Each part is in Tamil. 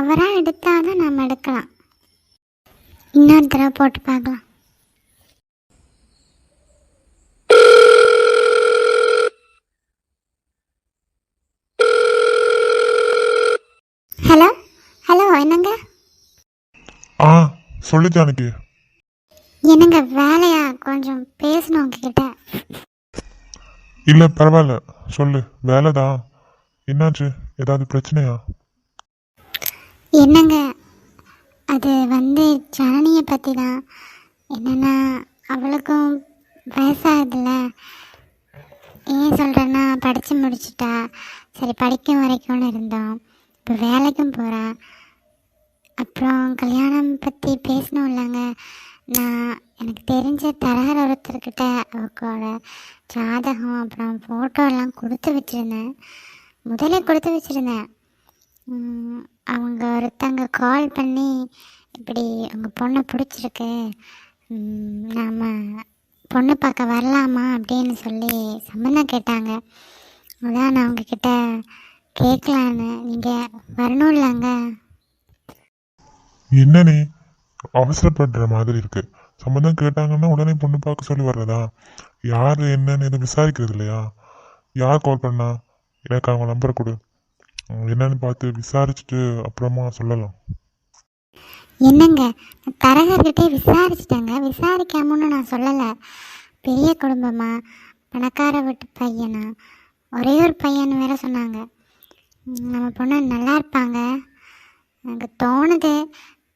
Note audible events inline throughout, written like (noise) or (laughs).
அவராக எடுத்தால் தான் நம்ம எடுக்கலாம். இன்னொரு தடவை போட்டு பார்க்கலாம். ஹலோ? ஹலோ என்னங்க? ஆ சொல்லு ஜானகி. என்னங்க வேலையா? கொஞ்சம் பேசணும் உங்ககிட்ட. இல்லை பரவாயில்ல. சொல்லு வேலை தான் என்னாச்சு? ஏதாவது பிரச்சனையா? என்னங்க? அது வந்து ஜனனியை பற்றி தான் என்னென்னா அவளுக்கும் வயசாகுதுல்ல. ஏன் சொல்கிறேன்னா படித்து முடிச்சிட்டா. சரி படிக்கும் வரைக்கும்னு இருந்தோம். இப்போ வேலைக்கும் போகிறா அப்புறம் கல்யாணம் பற்றி பேசணும் இல்லைங்க. நான் எனக்கு தெரிஞ்ச தரகர் ஒருத்தர்கிட்ட அவங்களோட ஜாதகம் அப்புறம் ஃபோட்டோ எல்லாம் கொடுத்து வச்சுருந்தேன். முதல்ல கொடுத்து வச்சுருந்தேன். அவங்க ஒருத்தங்க கால் பண்ணி இப்படி உங்கள் பொண்ணை பிடிச்சிருக்கு. நாம் பொண்ணு பார்க்க வரலாமா? அப்படின்னு சொல்லி சம்மந்தம் கேட்டாங்க. அதான் நான் உங்ககிட்ட கேட்கலான்னு நீங்கள் வரணும் இல்லைங்க? என்னனே அவசரப்படுற மாதிரி இருக்கு. சம்மந்தம் கேட்டாங்கன்னா உடனே பொண்ணு பார்க்க சொல்லி வர்றதா? யார் என்னன்னு எதுவும் விசாரிக்கிறது இல்லையா? யார் கால் பண்ணா? எனக்கு அவங்க நம்பரை கொடு. என்னன்னு பார்த்து விசாரிச்சுட்டு அப்புறமா சொல்லலாம். என்னங்க? தரகர்கிட்டே விசாரிச்சிட்டேங்க. விசாரிக்காமன்னு நான் சொல்லலை. பெரிய குடும்பமா? பணக்கார வீட்டு பையனா? ஒரே ஒரு பையன் வேற சொன்னாங்க. நம்ம பொண்ணு நல்லா இருப்பாங்க. எனக்கு தோணுது.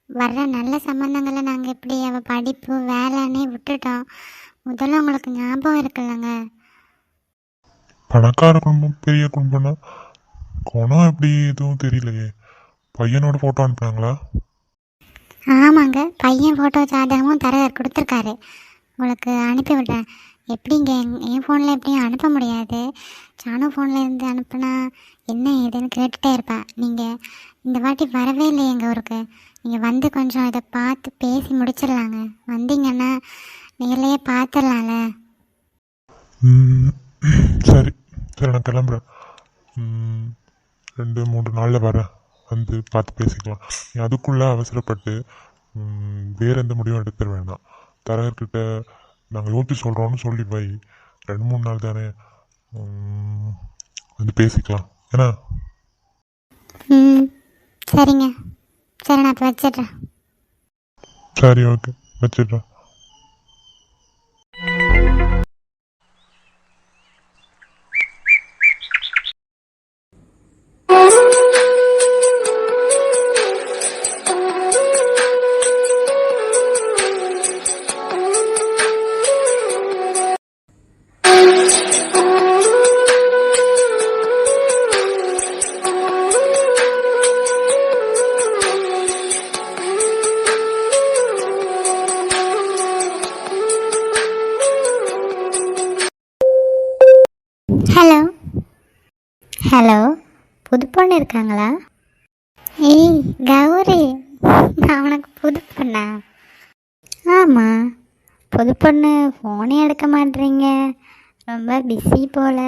வர்ற நல்ல சம்மந்தங்களை நாங்கள் இப்படி அவள் படிப்பு வேலைன்னே விட்டுட்டோம். முதல்ல உங்களுக்கு ஞாபகம் இருக்குல்லங்க. பணக்கார குடும்பம் பெரிய குடும்பம்னா குணம் எப்படி? எதுவும் தெரியலையே. பையனோட ஃபோட்டோ அனுப்புனாங்களா? ஆமாங்க. பையன் ஃபோட்டோ ஜாதகமும் தரகர் கொடுத்துருக்காரு. உங்களுக்கு அனுப்பி விடுறேன். எப்படிங்க? என் என் ஃபோனில் எப்படியும் அனுப்ப முடியாது. சானு ஃபோனில் இருந்து அனுப்புனா என்ன ஏதுன்னு கேட்டுகிட்டே இருப்பேன் நீங்கள் இந்த வாட்டி வரவே இல்லை எங்கள் ஊருக்கு. நீங்கள் வந்து கொஞ்சம் இதை பார்த்து பேசி முடிச்சிடலாங்க. வந்தீங்கன்னா நேர்லையே பார்த்துடலாம்ல. சரி. சரி நான் கிளம்புறேன். ரெண்டு மூன்று நாளில் வரேன் வந்து பார்த்து பேசிக்கலாம். நீ அதுக்குள்ளே அவசரப்பட்டு வேற எந்த முடிவும் எடுத்துட வேண்டாம் தரகர்கிட்ட நாங்கள் யோசிச்சு சொல்கிறோன்னு சொல்லி வை. ரெண்டு மூணு நாள் தானே வந்து பேசிக்கலாம். ஏன்னா? ம் சரிங்க. சரி நான் இப்போ வச்சிடுறேன். சரி ஓகே. வச்சிடுறேன். ஹலோ புது பொண்ணு இருக்காங்களா? ஏய் கௌரி நான் உனக்கு புது பொண்ணா? ஆமாம் புது பொண்ணு ஃபோனே எடுக்க மாட்டேறீங்க ரொம்ப பிஸி போல.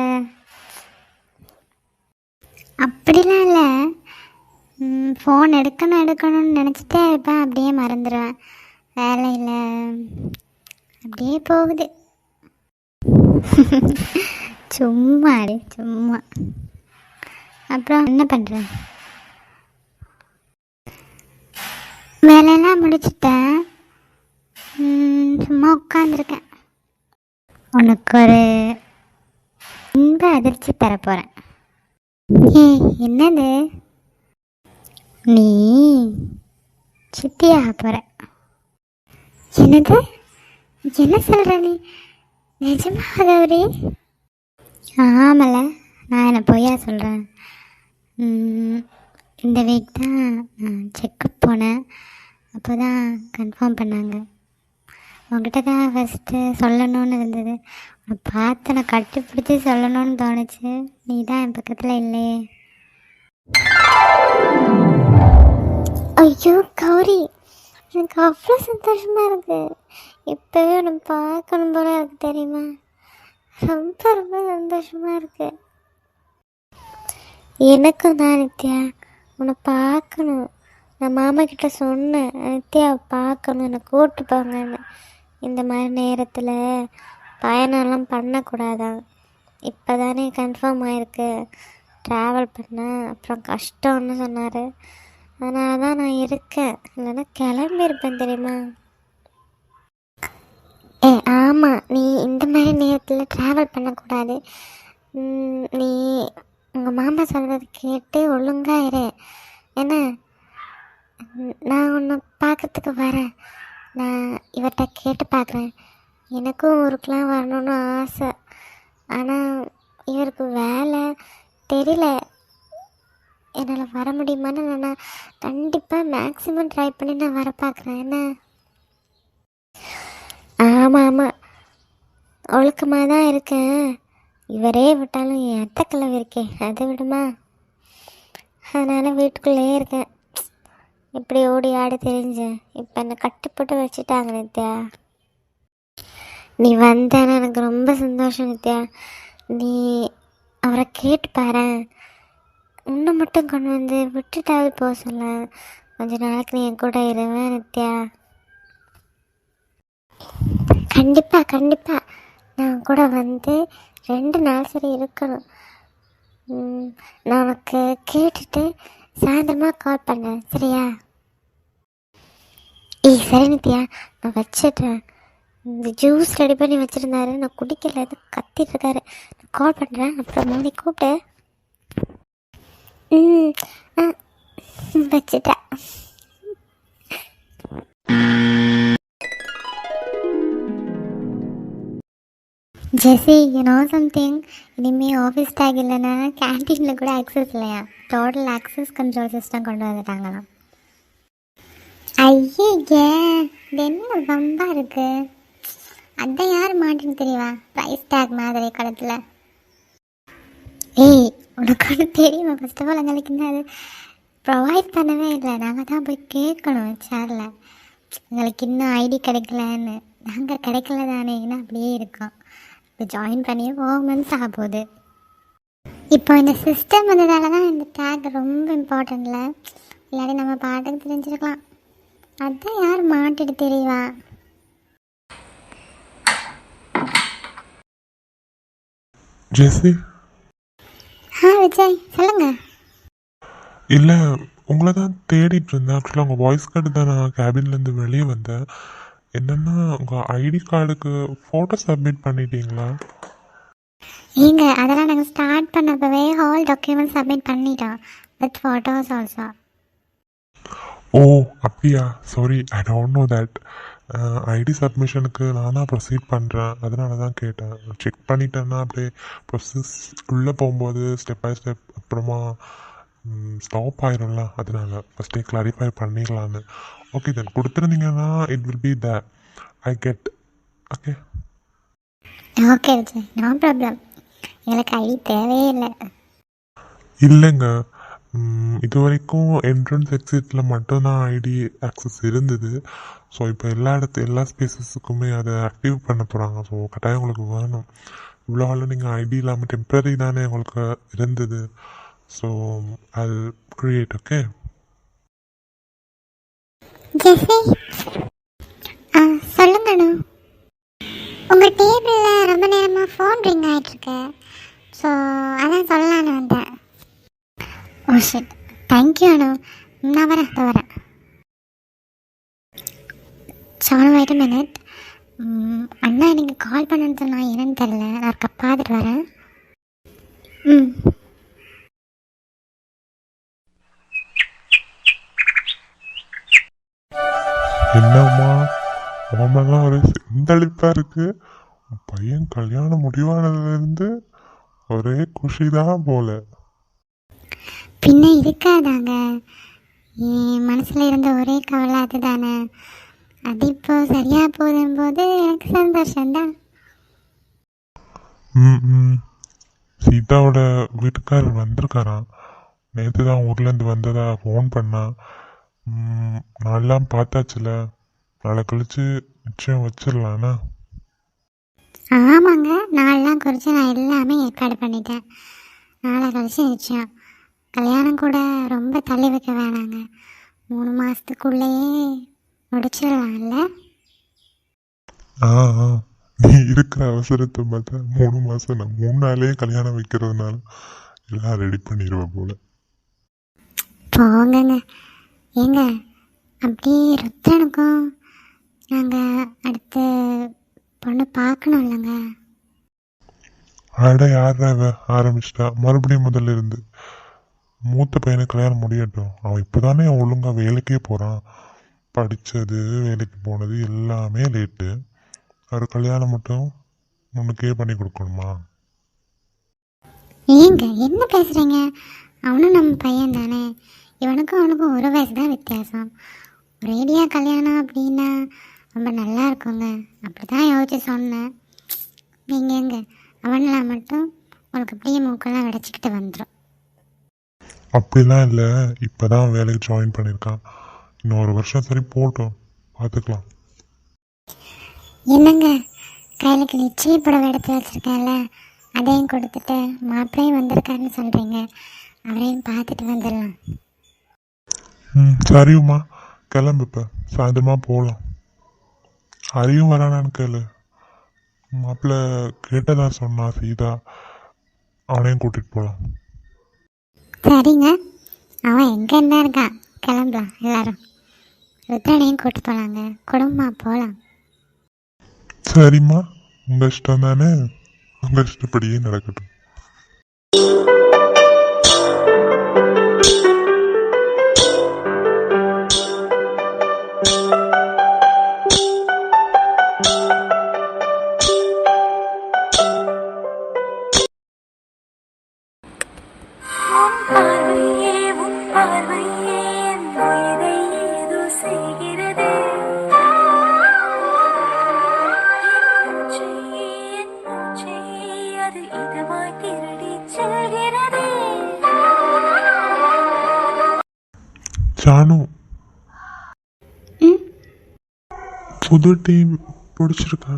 அப்படிலாம் இல்லை. ஃபோன் எடுக்கணும் எடுக்கணும்னு நினச்சிட்டே இருப்பேன். அப்படியே மறந்துடுவேன் வேலையில் அப்படியே போகுது. (laughs) சும்மா சும்மா. அப்புறம் என்ன பண்ணுற வேலையெல்லாம் முடிச்சிட்டேன். சும்மா உட்காந்துருக்கேன் உனக்கு ஒரு இன்ப அதிர்ச்சி தர போகிறேன் ஏய் என்னது? நீ சித்தியாக போகிற என்னது? என்ன சொல்கிற நீ? நிஜமா கௌரி? ஆமல நான் என்னை பொய்யா சொல்கிறேன் இந்த வீக் தான் நான் செக்கப் போனேன். அப்போ தான் கன்ஃபார்ம் பண்ணாங்க. உங்ககிட்ட தான் ஃபஸ்ட்டு சொல்லணும்னு இருந்தது. உன்னை பார்த்து நான் கட்டுப்பிடிச்சி சொல்லணும்னு தோணுச்சு. நீ தான் என் பக்கத்தில் இல்லையே. ஐயோ கௌரி எனக்கு அவ்வளோ சந்தோஷமாக இருக்குது இப்போவே உன்னை பார்க்கணும் போல எனக்கு தெரியுமா? ரொம்ப ரொம்ப சந்தோஷமாக இருக்குது எனக்கும் தான் நித்யா. உன்னை பார்க்கணும். நான் மாமா கிட்ட சொன்னேன் நித்யாவை பார்க்கணும் என்னை கூப்பிட்டு போங்கன்னு. இந்த மாதிரி நேரத்தில் பயணம்லாம் பண்ணக்கூடாதான். இப்போ தானே கன்ஃபார்ம் ஆயிருக்கு. ட்ராவல் பண்ண அப்புறம் கஷ்டம்னு சொன்னார். அதனால தான் நான் இருக்கேன். இல்லைன்னா கிளம்பியிருப்பேன் தெரியுமா? ஏ ஆமாம் நீ இந்த மாதிரி நேரத்தில் ட்ராவல் பண்ணக்கூடாது. நீ உங்கள் மாமா சொல்கிறது கேட்டு ஒழுங்கா இரு. என்ன நான் ஒன்று பார்க்கறதுக்கு வரேன். நான் இவர்கிட்ட கேட்டு பார்க்குறேன். எனக்கும் ஊருக்கெலாம் வரணும்னு ஆசை. ஆனால் இவருக்கு வேலை தெரியல. என்னால் வர முடியுமான்னு நான் கண்டிப்பாக மேக்ஸிமம் ட்ரை பண்ணி நான் வர பார்க்குறேன். என்ன? ஆமாம் ஆமாம் ஒழுக்கமாக தான் இருக்கேன். இவரே விட்டாலும் என் அத்தை கிழவி இருக்கே அதை விடுமா? அதனால் வீட்டுக்குள்ளேயே இருக்கேன். இப்படி ஓடி ஆடி தெரிஞ்சேன் இப்போ என்னை கட்டுப்பட்டு வச்சுட்டாங்க நித்யா. நீ வந்தேன்னு எனக்கு ரொம்ப சந்தோஷம் நித்யா. நீ அவரை கேட்டு பாரு. உன்னை மட்டும் கொண்டு வந்து விட்டுட்டாவது போக சொல்ல. கொஞ்ச நாளைக்கு நீ என் கூட இருவேன் நித்யா. கண்டிப்பாக கண்டிப்பாக நான் கூட வந்து ரெண்டு நாள் சரி இருக்கணும். நமக்கு நான் உனக்கு கேட்டுட்டு சாயந்தரமாக கால் பண்ணேன். சரியா? ஏய் சரி நித்யா நான் வச்சிடுறேன். இந்த ஜூஸ் ரெடி பண்ணி வச்சுருந்தாரு. நான் குடிக்கல எதுவும் கத்திட்டு இருக்காரு. நான் கால் பண்ணுறேன் அப்புறம் மோனி கூப்பிட்டு ம் ஆ வச்சுட்டேன். ஜெஸி யூ நோ சம்திங் இனிமேல் ஆஃபீஸ் டேக் இல்லைன்னா கேன்டீனில் கூட ஆக்சஸ் இல்லையா? டோட்டல் ஆக்சஸ் கண்ட்ரோல் சிஸ்டம் கொண்டு வந்துட்டாங்களாம். ஐயே இது என்ன வம்பா இருக்கு? அதான் யார் மாட்டின்னு தெரியவா ப்ரைஸ் டேக் மாதிரி காலத்தில் ஏய் உனக்கு தெரியுமா? ஃபர்ஸ்ட் ஆஃப் ஆல் எங்களுக்கு என்ன அது ப்ரொவைட் பண்ணவே இல்லை. நாங்கள் தான் போய் கேட்கணும் சேரில் எங்களுக்கு இன்னும் ஐடி கிடைக்கலன்னு. நாங்கள் கிடைக்கல தானேன்னு அப்படியே இருக்கோம். இப்போ ஜாயின் பண்ணி ஃபோர் மந்த்ஸ் ஆக போகுது இப்போ இந்த சிஸ்டம் வந்ததால தான் இந்த டேக் ரொம்ப இம்பார்ட்டன்ட்ல இல்லாட்டி நம்ம பாட்டுக்கு தெரிஞ்சிருக்கலாம். அதான் யார் மாட்டிட்டு தெரியவா? ஜெஸ்ஸி? ஆ விஜய் சொல்லுங்க. இல்லை உங்களை தான் தேடிட்டு இருந்தேன். ஆக்சுவலாக உங்கள் வாய்ஸ் கார்டு தான் நான் கேபின்லேருந்து வெளியே வந்தேன். என்னென்னா உங்கள் ஐடி கார்டுக்கு ஃபோட்டோ சப்மிட் பண்ணிட்டீங்களா? ஏங்க அதெல்லாம் நாங்கள் ஸ்டார்ட் பண்ணப்பவே ஹால் டாக்குமெண்ட் சப்மிட் பண்ணிட்டோம் வித் ஃபோட்டோஸ் ஆல்சோ ஓ அப்படியா? Sorry I don't know that ID சப்மிஷனுக்கு நான் தான் ப்ரொசீட் பண்ணுறேன் அதனால தான் கேட்டேன். செக் பண்ணிட்டேன்னா அப்படியே ப்ரொசஸ் உள்ளே போகும்போது ஸ்டெப் பை ஸ்டெப் அப்புறமா ஸ்டாப் ஆயிரும்ல அதனால. ஃபஸ்ட்டே கிளாரிஃபை பண்ணிடலான்னு. Okay then கொடுத்துருந்தீங்கன்னா it will be the I get okay okay Vijay no problem எங்களுக்கு ஐடி தேவையே இல்லை. இல்லைங்க. இது வரைக்கும் என்ட்ரன்ஸ் எக்ஸிட்டில் மட்டும்தான் ஐடி ஆக்சஸ் இருந்தது. ஸோ இப்போ எல்லா இடத்து எல்லா ஸ்பேசஸுக்குமே அதை ஆக்டிவ் பண்ண போகிறாங்க ஸோ கட்டாயம் உங்களுக்கு வேணும். இவ்வளோ நாள் நீங்கள் ஐடி இல்லாமல் டெம்பரரி தானே உங்களுக்கு இருந்தது. ஸோ அது க்ரியேட் ஓகே ஜெஸி ஆ சொல்லுங்க உங்கள் டேபிளில் ரொம்ப நேரமாக ஃபோன் ரிங் ஆகிட்டுருக்கு ஸோ அதான் சொல்லலான்னு வந்தேன். Oh shit thank you Anu. நான் வரேன் அதை வரேன். சாலு வெயிட் மினிட் அண்ணா எனக்கு கால் பண்ணணும்னு சொன்னா என்னன்னு தெரில நான் பார்த்துட்டு வரேன். ம். என்னம்மா? உடம்பெல்லாம் ஒரே செந்தளிப்பாக இருக்கு பையன் கல்யாணம் முடிவானதுலேருந்து ஒரே குஷி தான் போல. பின்ன இருக்காதாங்க? என் மனசில் இருந்த ஒரே கவலை அதுதானே? அது இப்போ சரியாக போதும் போது எனக்கு சந்தோஷம்தான். ம் சீதாவோட வீட்டுக்காரர் வந்திருக்காராம். நேற்று தான் ஊர்லேருந்து வந்ததா ஃபோன் பண்ணா. ம், நாளெல்லாம் பார்த்தாச்சுல. நாளை கழிச்சு நிச்சயம் வச்சிடலாண்ணா ஆமாங்க நாளெலாம் குறித்து நான் எல்லாமே ஏற்பாடு பண்ணிட்டேன். நாளை கழிச்சு நிச்சயம். கல்யாணம் கூட ரொம்ப தள்ளி வைக்க வேணாங்க. மூணு மாதத்துக்குள்ளேயே முடிச்சிடலாம்ல? ஆ ஆ. நீ இருக்கிற அவசரத்தை பார்த்தா மூணு மாசம் நான் மூணு நாளே கல்யாணம் வைக்கிறதுனால எல்லாம் ரெடி பண்ணிடுவேன் போல. போங்கங்க. ஏங்க அப்படியே ருத்ரனுக்கும் நாங்கள் அடுத்து பொண்ணு பார்க்கணும் இல்லைங்க அட யாரா இவ? ஆரம்பிச்சிட்டா. மறுபடியும் முதல்ல இருந்து. மூத்த பையனுக்கு கல்யாணம் முடியட்டும். அவன் இப்போதானே ஒழுங்கா வேலைக்கே போகிறான் படித்தது வேலைக்கு போனது எல்லாமே லேட்டு அவர் கல்யாணம் மட்டும் உனக்கே பண்ணி கொடுக்கணுமா? ஏங்க என்ன பேசுகிறீங்க அவனும் நம்ம பையன் தானே இவனுக்கும் அவனுக்கும் ஒரு வயசு தான் வித்தியாசம். ஒரேடியாக கல்யாணம் அப்படின்னா ரொம்ப நல்லா இருக்குங்க. அப்படி தான் யோசிச்சு சொன்னேன். நீங்கள் எங்க? அவனெலாம் மட்டும் உனக்கு அப்படியே மூக்கெல்லாம் விடச்சிக்கிட்டு வந்துடும் அப்படிலாம் இல்லை. இப்போ தான் வேலைக்கு ஜாயின் பண்ணியிருக்கான் இன்னும் ஒரு வருஷம் சரி போட்டோம். பார்த்துக்கலாம் என்னங்க? கையிலுக்கு நிச்சய புடவை எடுத்து வச்சுருக்கேன்ல அதையும் கொடுத்துட்டு மாப்பிள்ளையும் வந்திருக்காருன்னு சொல்கிறீங்க அவரையும் பார்த்துட்டு வந்துடலாம். ம் சரிம்மா கிளம்பு இப்போ. சாயந்தரமாக போகலாம் அரியும் வரானான்னு கேளு. மாப்பிள்ளை கேட்டதா சொன்னா சீதா. அவனையும் கூட்டிகிட்டு போகலாம் சரிங்க. அவன் எங்கே இருந்தா இருக்கான். கிளம்பலாம் எல்லாரும். ருத்ரனையும் கூட்டு போகலாங்க குடும்பமாக போகலாம் சரிம்மா. உங்கள் இஷ்டம் தானே? உங்கள் இஷ்டப்படியே நடக்கட்டும். புது டீம் பிடிச்சிருக்கா?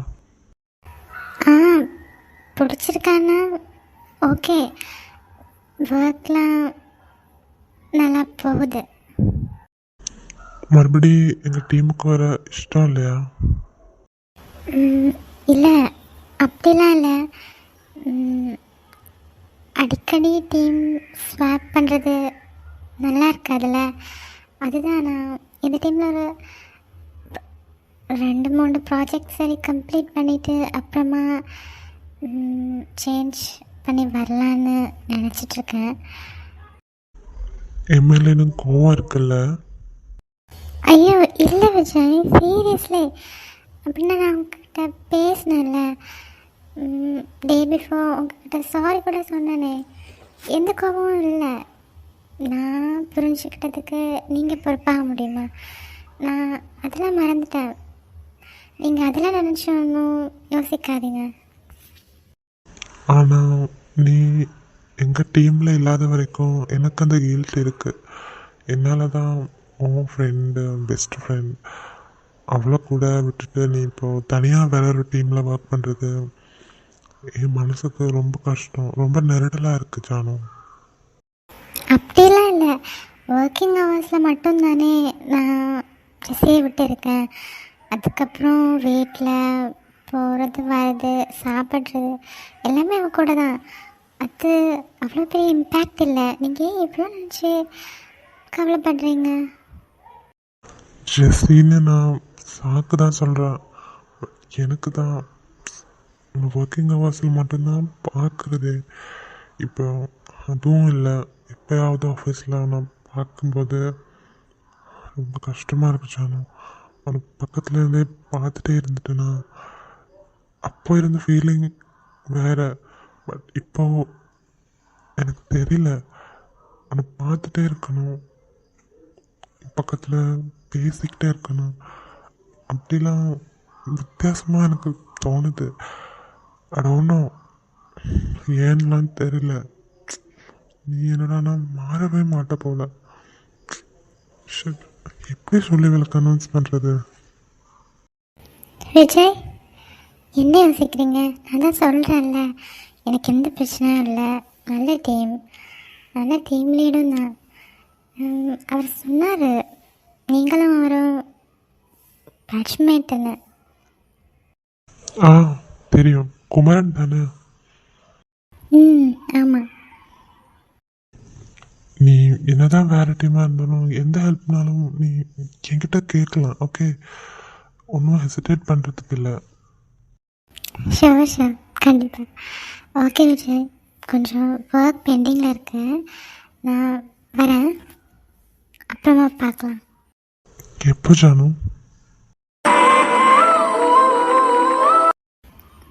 ஆ பிடிச்சிருக்கான்னா ஓகே. ஒர்க்லாம் நல்லா போகுது. மறுபடி எங்கள் டீமுக்கு வர இஷ்டம் இல்லையா? இல்லை. அப்படிலாம் இல்லை. அடிக்கடி டீம் ஸ்வாப் பண்ணுறது நல்லா இருக்காதுல்ல? அதுதான் நான் இந்த டீமில் ஒரு ரெண்டு மூணு ப்ராஜெக்ட் சரி கம்ப்ளீட் பண்ணிவிட்டு அப்புறமா சேஞ்ச் பண்ணி வரலான்னு நினச்சிட்ருக்கேன். எனக்கு கோவம் இருக்குல்ல? ஐயோ இல்லை விஜய் சீரியஸ்லி அப்படின்னா நான் உங்ககிட்ட பேசினேன்ல. டே பிஃபோர் உங்ககிட்ட சாரி கூட சொன்னேனே. எந்த கோபமும் இல்லை. நான் புரிஞ்சுக்கிட்டதுக்கு நீங்கள் பொறுப்பாக முடியுமா? நான் அதெல்லாம் மறந்துட்டேன். நீங்கள் அதெல்லாம் நினச்சி ஒன்றும் யோசிக்காதீங்க. ஆனால் நீ எங்கள் டீமில் இல்லாத வரைக்கும் எனக்கு அந்த கில்ட் இருக்குது என்னால் தான் உன் ஃப்ரெண்டு பெஸ்ட் ஃப்ரெண்ட் அவளை கூட விட்டுட்டு நீ இப்போது தனியாக வேற ஒரு டீமில் ஒர்க் பண்ணுறது என் மனசுக்கு ரொம்ப கஷ்டம். ரொம்ப நெருடலாக இருக்குது ஜானு. அப்படிலாம் இல்லை. ஒர்க்கிங் ஹவர்ஸில் மட்டும்தானே நான் விட்டு இருக்கேன் அதுக்கப்புறம் வீட்டில் போகிறது வர்றது சாப்பிட்றது எல்லாமே அவள் கூட தான் அது அவ்வளோ பெரிய இம்பேக்ட் இல்லை. நீங்கள் ஏன் இவ்வளோ நினச்சி கவலைப்படுறீங்க? ஜெஸ்ஸின்னு நான் சாக்கு தான் சொல்கிறேன் எனக்கு தான் ஒர்க்கிங் ஹவர்ஸில் மட்டும்தான் பார்க்குறது. இப்போ அதுவும் இல்லை. எப்போயாவது ஆஃபீஸில் நான் பார்க்கும்போது ரொம்ப கஷ்டமாக இருக்கு ஜானு. அவனை பக்கத்தில் இருந்தே பார்த்துட்டே இருந்துட்டேன்னா அப்போ இருந்த ஃபீலிங் வேற. பட் இப்போ எனக்கு தெரியல. அவனை பார்த்துட்டே இருக்கணும். பக்கத்தில் பேசிக்கிட்டே இருக்கணும். அப்படிலாம் வித்தியாசமாக எனக்கு தோணுது. அட ஒன்றும் ஏன்லாம் தெரியல. நீ என்னடானா மாறவே மாட்ட போல. ஷட் எப்படி சொல்லி விளக்க அனௌன்ஸ் பண்ணுறது விஜய் என்ன யோசிக்கிறீங்க? நான் தான் சொல்கிறேன்ல எனக்கு எந்த பிரச்சனையும் இல்லை. நல்ல டீம் நல்ல டீம் லீடும் தான். அவர் சொன்னார். நீங்களும் அவரும் பேட்ச்மேட் தானே ஆ தெரியும். குமரன் தானே? ம் ஆமாம் என்னதான் வேற டீமாக இருந்தாலும் எந்த ஹெல்ப்னாலும் நீ என்கிட்ட கேட்கலாம் ஓகே ஒன்றும் ஹெசிடேட் பண்ணுறதுக்கு இல்லை. ஷோர் ஷோர் கண்டிப்பாக ஓகே விஜய். கொஞ்சம் ஒர்க் பெண்டிங்கில் இருக்கு. நான் வரேன். அப்புறமா பார்க்கலாம். எப்போ ஜானு?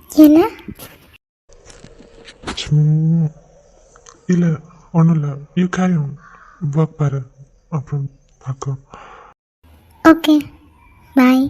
என்ன? இல்லை ஒன்றும் இல்லை. யூ கேரி ஒர்க் பாரு அப்புறம் பார்க்கலாம் ஓகே பாய்